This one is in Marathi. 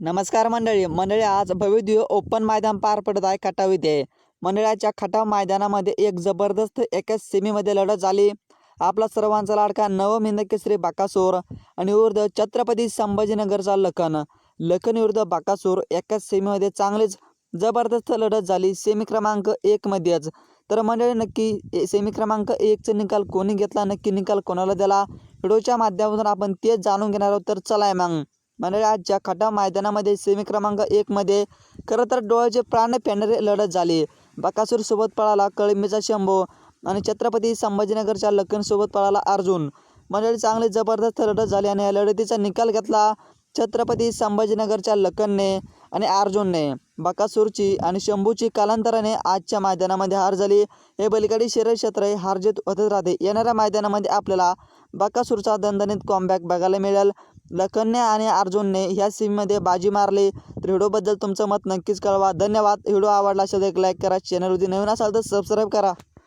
नमस्कार मंडळी. मंडळी आज भव्य ओपन मैदान पार पडत आहे खटाव इथे. मंडळाच्या खटाव मैदानामध्ये एक जबरदस्त एकाच सेमीमध्ये लढत झाली. आपला सर्वांचा लाडका नवम केसरी बाकासूर आणि विरुद्ध छत्रपती संभाजीनगरचा लखन. लखन विरुद्ध बाकासूर एकाच सेमीमध्ये चांगलीच जबरदस्त लढत झाली. सेमी क्रमांक एकमध्येच तर मंडळी नक्की ए- सेमी क्रमांक एकचा निकाल कोणी घेतला? नक्की निकाल कोणाला दिला? व्हिडिओच्या माध्यमातून आपण तेच जाणून घेणार आहोत. तर चला मग. मंडळी आजच्या खटाव मैदानामध्ये सेमी क्रमांक एकमध्ये खरं तर डोळ्याचे प्राण फेडणारी लढत झाली. बकासूरसोबत पळाला कळंबीचा शंभू आणि छत्रपती संभाजीनगरच्या लखनसोबत पळाला अर्जुन. मंडळी चांगली जबरदस्त लढत झाली आणि या लढतीचा निकाल घेतला छत्रपती संभाजीनगरच्या लखनने आणि अर्जुनने. बकासूरची आणि शंभूची कालांतराने आजच्या मैदानामध्ये हार झाली. हे बलिकाडी शरीर क्षेत्र हे हारजीत होतच राहते. येणाऱ्या मैदानामध्ये आपल्याला बकासूरचा दणदणीत कॉमबॅक बघायला मिळेल. लखनने आणि अर्जुनने ह्या सीममध्ये बाजी मारली. तर व्हिडिओबद्दल तुमचं मत नक्कीच कळवा. धन्यवाद. व्हिडिओ आवडला असेल तर एक लाईक करा. चॅनलवरती नवीन असाल तर सबस्क्राईब करा.